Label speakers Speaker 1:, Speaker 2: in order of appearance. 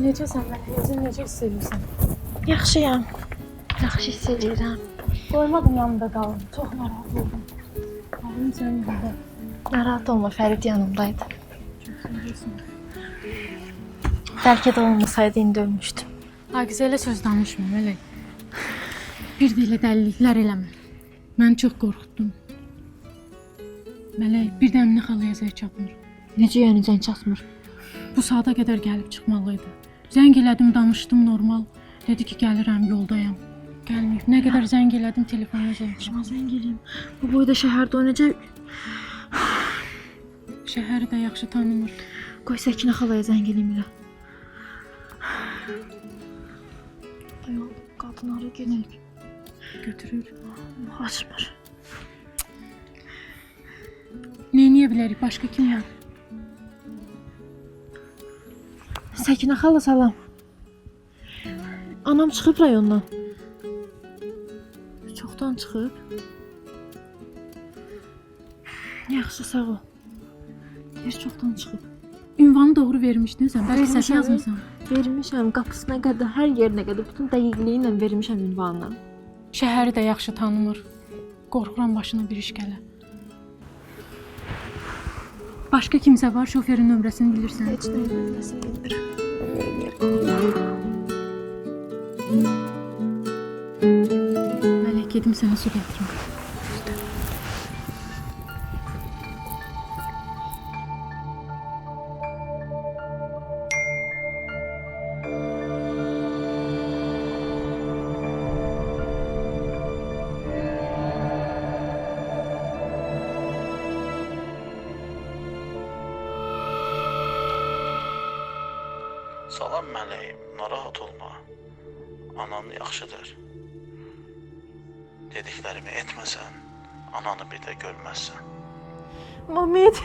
Speaker 1: Necəsən Mələk? Özün necə hiss edirsən?
Speaker 2: Yaxşıyam. Yaxşı hiss edirəm.
Speaker 1: Qoymadım yanında qalım. Çox narahat oldum. Ağlım sənin yanında.
Speaker 2: Narahat olma, Fərid yanımdaydı.
Speaker 1: Çox sevirsən.
Speaker 2: Bəlkə də olmasaydı indi ölmüşdüm.
Speaker 1: Aqizə ilə söz danışma Mələk. Bir də elə dəliliklər eləmə. Məni çox qorxutdun. Mələk, bir də Əminə xalaya zəng çatmır.
Speaker 2: Necə yəni zəng çatmır?
Speaker 1: Bu saata qədər gəlib çıxmalıydı. Zəng elədim, danışdım normal. Dedi ki, gəlirəm, yoldayam. Gəlməyib. Nə qədər zəng elədim, telefonuna zəng
Speaker 2: zəng eləyim. Bu boyda şəhərdə o necə...
Speaker 1: Şəhəri də yaxşı tanımır.
Speaker 2: Qoy Səkinə xalaya zəng eləyim elə. Ay oğlum, qadın hara gedir?
Speaker 1: Götürür.
Speaker 2: Açmır.
Speaker 1: Neyniyə bilərik? Başqa kim var?
Speaker 2: Səkinə xala salam. Anam çıxıb rayondan. Çoxdan çıxıb. Yaxşı, sağ ol. Deyir çoxdan çıxıb.
Speaker 1: Ünvanı doğru vermişdin sən. Bəlkə səhv yazmısan.
Speaker 2: Vermişəm qapısına qədər, hər yerinə qədər, bütün dəqiqliyi ilə vermişəm ünvanı.
Speaker 1: Şəhəri də yaxşı tanımır. Qorxuram başına bir iş gələ. Başqa kimsə var, şoferin nömrəsini bilirsən.
Speaker 2: Heç nə bilməsə bilmirəm.
Speaker 1: Mələk gedim sənə su gətirim.
Speaker 3: Salam mələyim, narahat olma. Anan yaxşıdır. Dediklərimi etməsən, ananı bir də görməzsən.
Speaker 2: Mamet,